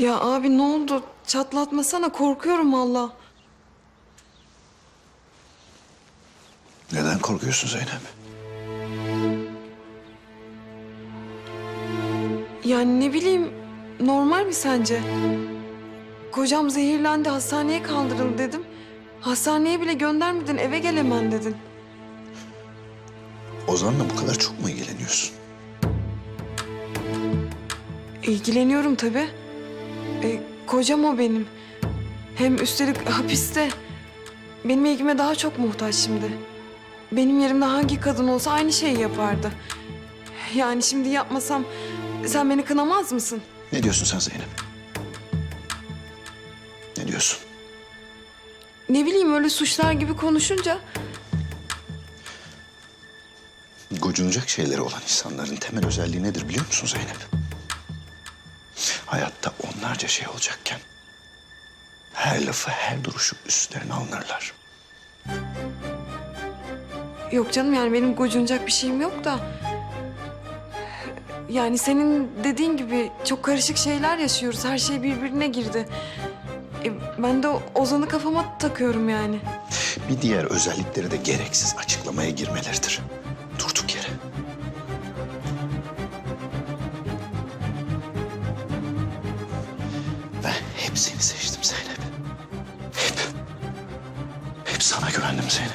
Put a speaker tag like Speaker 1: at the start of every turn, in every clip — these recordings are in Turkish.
Speaker 1: Ya abi ne oldu? Çatlatmasana korkuyorum valla.
Speaker 2: Neden korkuyorsun Zeynep?
Speaker 1: Yani ne bileyim normal mi sence? Kocam zehirlendi hastaneye kaldırıldı dedim. Hastaneye bile göndermedin eve gel hemen dedin.
Speaker 2: Ozan'la bu kadar çok mu ilgileniyorsun?
Speaker 1: İlgileniyorum tabii. E, kocam o benim. Hem üstelik hapiste. Benim ilgime daha çok muhtaç şimdi. Benim yerimde hangi kadın olsa aynı şeyi yapardı. Yani şimdi yapmasam sen beni kınamaz mısın?
Speaker 2: Ne diyorsun sen Zeynep? Ne diyorsun?
Speaker 1: Ne bileyim öyle suçlar gibi konuşunca
Speaker 2: Gocunacak şeyleri olan insanların temel özelliği nedir biliyor musun Zeynep? Hayatta onlarca şey olacakken her lafı, her duruşu üstlerine alınırlar.
Speaker 1: yok canım yani benim gocunacak bir şeyim yok da. Yani senin dediğin gibi çok karışık şeyler yaşıyoruz. Her şey birbirine girdi. E, ben de Ozan'ı kafama takıyorum yani.
Speaker 2: Bir diğer özellikleri de gereksiz açıklamaya girmeleridir. Seni seçtim Zeynep. Hep. Hep sana güvendim Zeynep.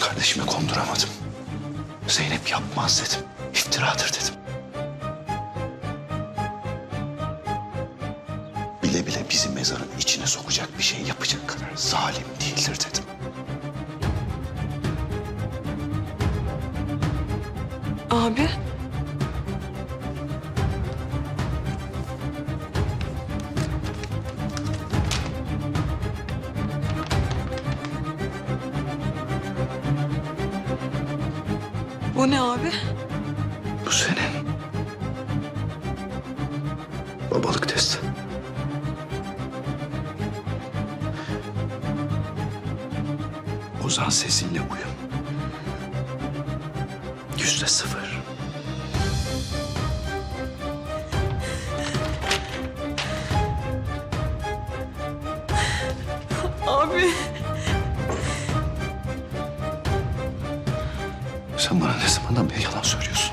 Speaker 2: Kardeşime konduramadım. Zeynep yapmaz dedim. İftiradır dedim. Bile bile bizi mezarın içine sokacak bir şey yapacak kadar zalim değildir dedim.
Speaker 1: Abi. Ne abi?
Speaker 2: Bu senin. Babalık testi. Ozan sesiyle uyum. Yüzde sıfır.
Speaker 1: Abi.
Speaker 2: Zamandan beri yalan söylüyorsun?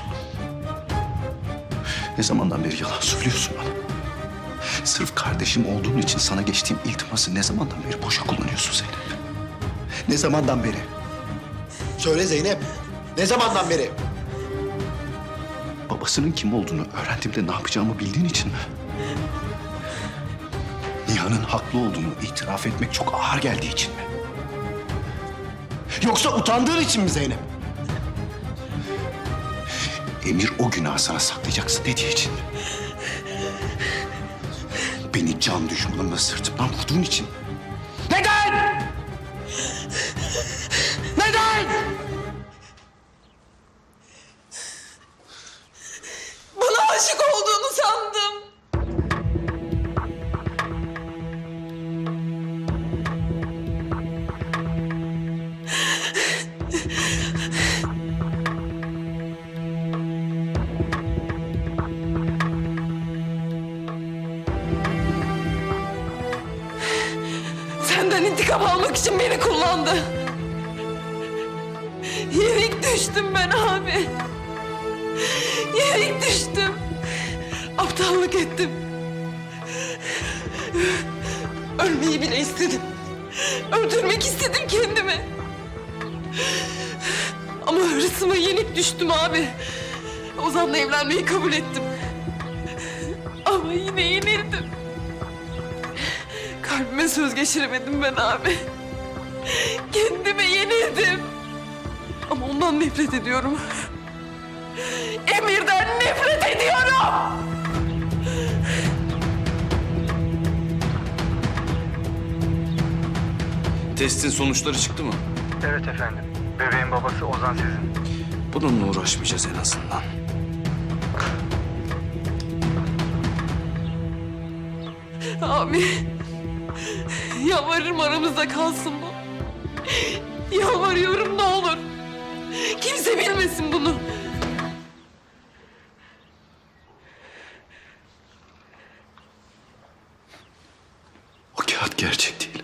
Speaker 2: Ne zamandan beri yalan söylüyorsun bana? Sırf kardeşim olduğun için sana geçtiğim iltiması ne zamandan beri boşa kullanıyorsun Zeynep? Ne zamandan beri?
Speaker 3: Söyle Zeynep. Ne zamandan beri?
Speaker 2: Babasının kim olduğunu öğrendiğimde ne yapacağımı bildiğin için mi? Nihan'ın haklı olduğunu itiraf etmek çok ağır geldiği için mi?
Speaker 3: Yoksa utandığın için mi Zeynep?
Speaker 2: Emir o günahı sana saklayacaksın dediği için? Beni can düşmanımla sırtımdan vurduğun için
Speaker 1: Senden intikam almak için beni kullandı. Yenik düştüm ben abi. Yenik düştüm. Aptallık ettim. Ölmeyi bile istedim. Öldürmek istedim kendimi. Ama hırsıma yenik düştüm abi. Ozan'la evlenmeyi kabul ettim. Ama yine yenildim. Kalbime söz geçiremedim ben abi. Kendime yenildim. Ama ondan nefret ediyorum. Emir'den nefret ediyorum.
Speaker 4: Testin sonuçları çıktı mı? Evet efendim. Bebeğin babası Ozan sizin.
Speaker 2: Bununla uğraşmayacağız en azından.
Speaker 1: Abi. Yalvarırım aramızda kalsın bu. Yalvarıyorum ne olur. Kimse bilmesin bunu.
Speaker 2: O kağıt gerçek değil.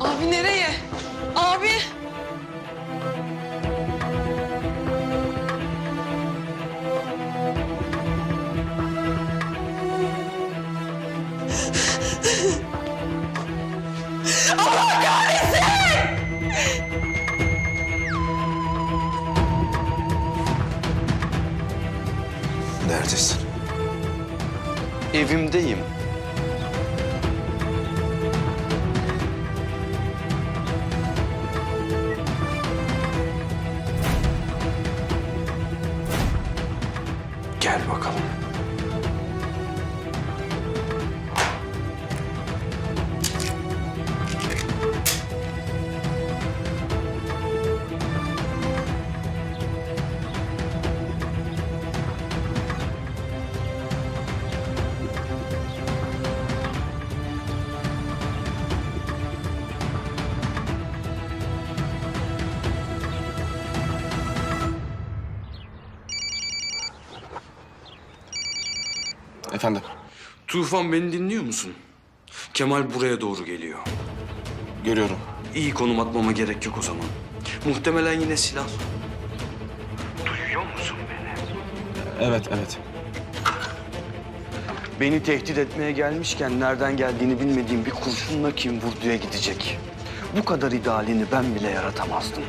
Speaker 1: Abi nereye? Abi.
Speaker 2: Neredesin?
Speaker 5: Evimdeyim.
Speaker 2: Gel bakalım.
Speaker 5: Tufan beni dinliyor musun? Kemal buraya doğru geliyor.
Speaker 6: Görüyorum.
Speaker 5: İyi konum atmama gerek yok o zaman. Muhtemelen yine silah. Duyuyor musun beni?
Speaker 6: Evet, evet.
Speaker 5: Beni tehdit etmeye gelmişken nereden geldiğini bilmediğim bir kurşunla kim vurduya gidecek. Bu kadar idealini ben bile yaratamazdım.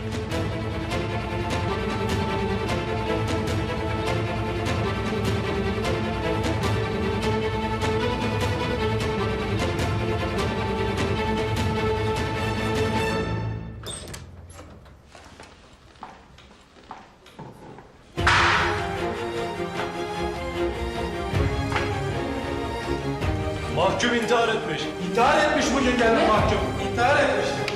Speaker 7: Mahkum intihar etmiş. İntihar etmiş bugün geldi mahkum. İntihar etmiş.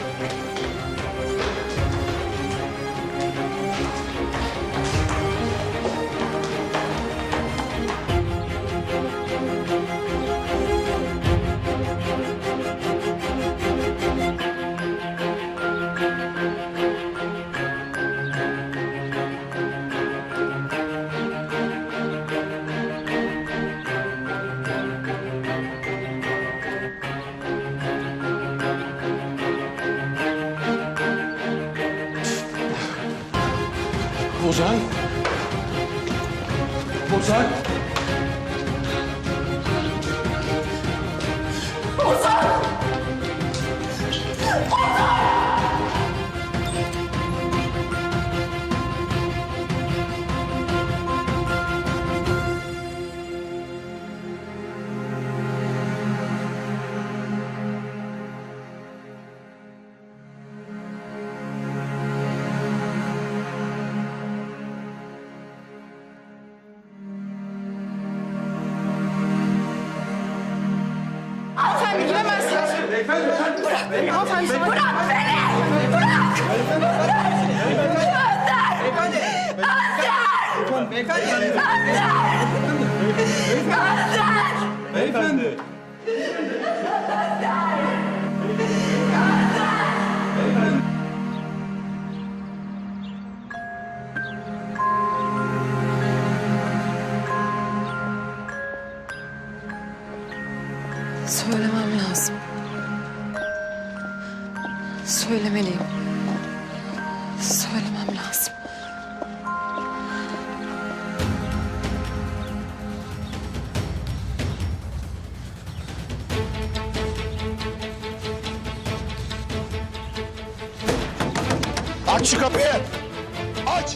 Speaker 7: Ozan. Ozan.
Speaker 8: Bırak. Hanımefendi bırak beni. Bırak.
Speaker 7: Beyefendi.
Speaker 1: Söylemem Söylemeliyim. Söylemem lazım.
Speaker 2: Aç şu kapıyı! Aç!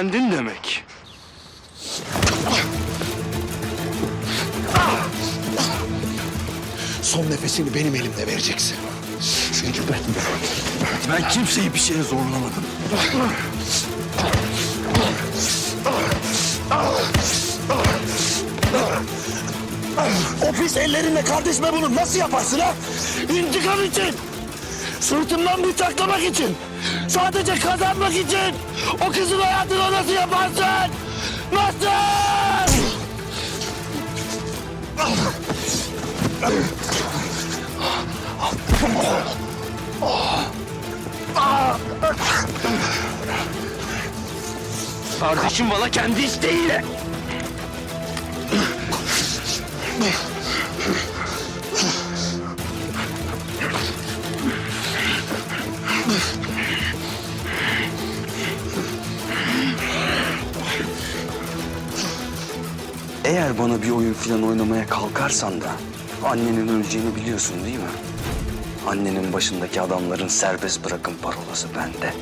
Speaker 5: Öğrendin demek.
Speaker 9: Son nefesini benim elimle vereceksin. Çünkü ben,
Speaker 5: Ben kimseyi bir şeye zorlamadım.
Speaker 2: O pis ellerinle kardeşime bunu nasıl yaparsın ha? İntikam için. Sırtımdan bıçaklamak için. Sadece kazanmak için. O kızın hayatını nasıl yaparsın? Nasıl?
Speaker 5: Kardeşim bana kendi isteğiyle. Eğer bana bir oyun falan oynamaya kalkarsan da annenin öleceğini biliyorsun değil mi? Annenin başındaki adamların serbest bırakın parolası bende.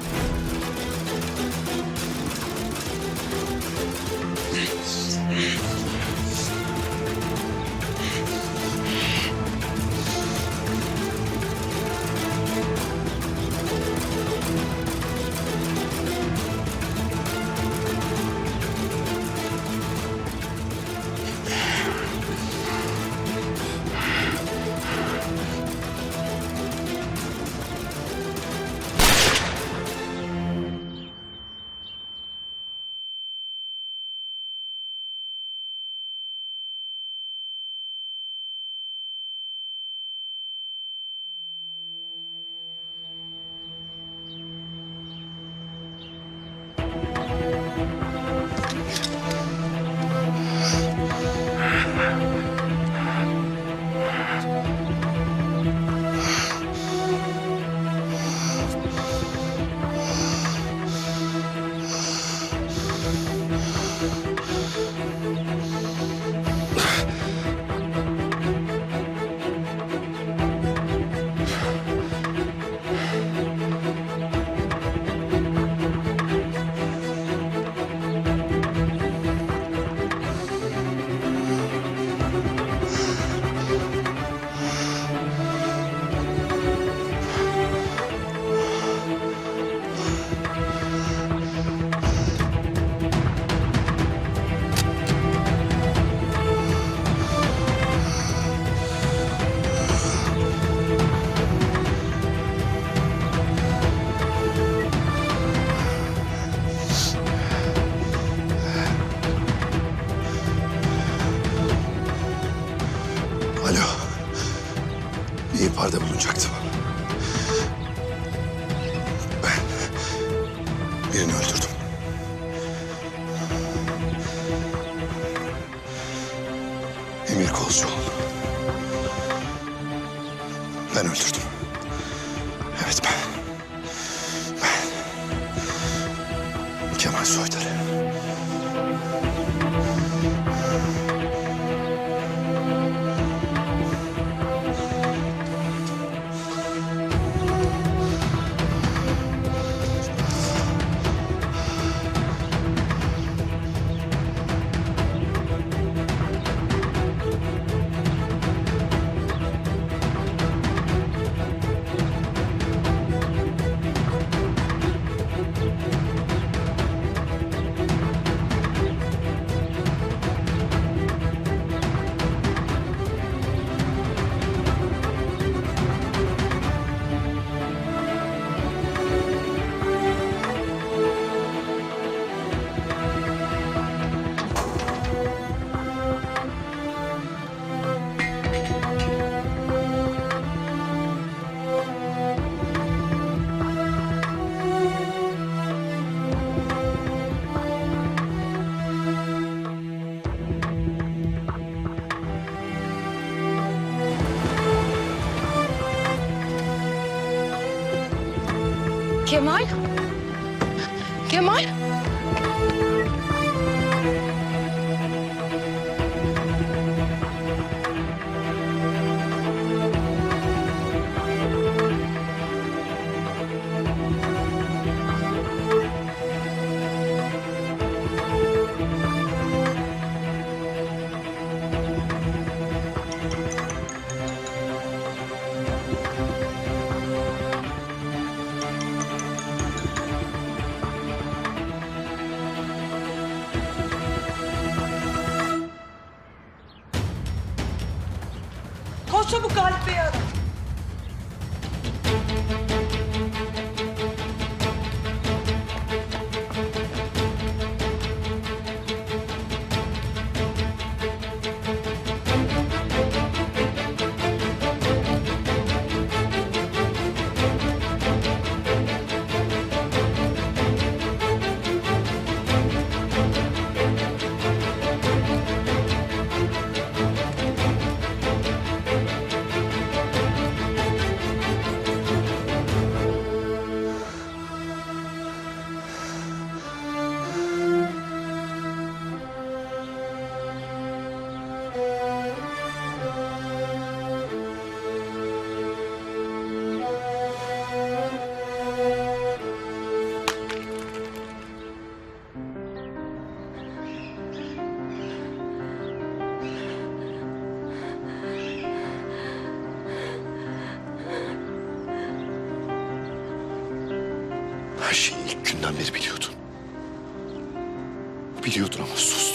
Speaker 9: İhbarda Kemal?
Speaker 5: Şeyi ilk günden beri biliyordun. Biliyordun ama sustun.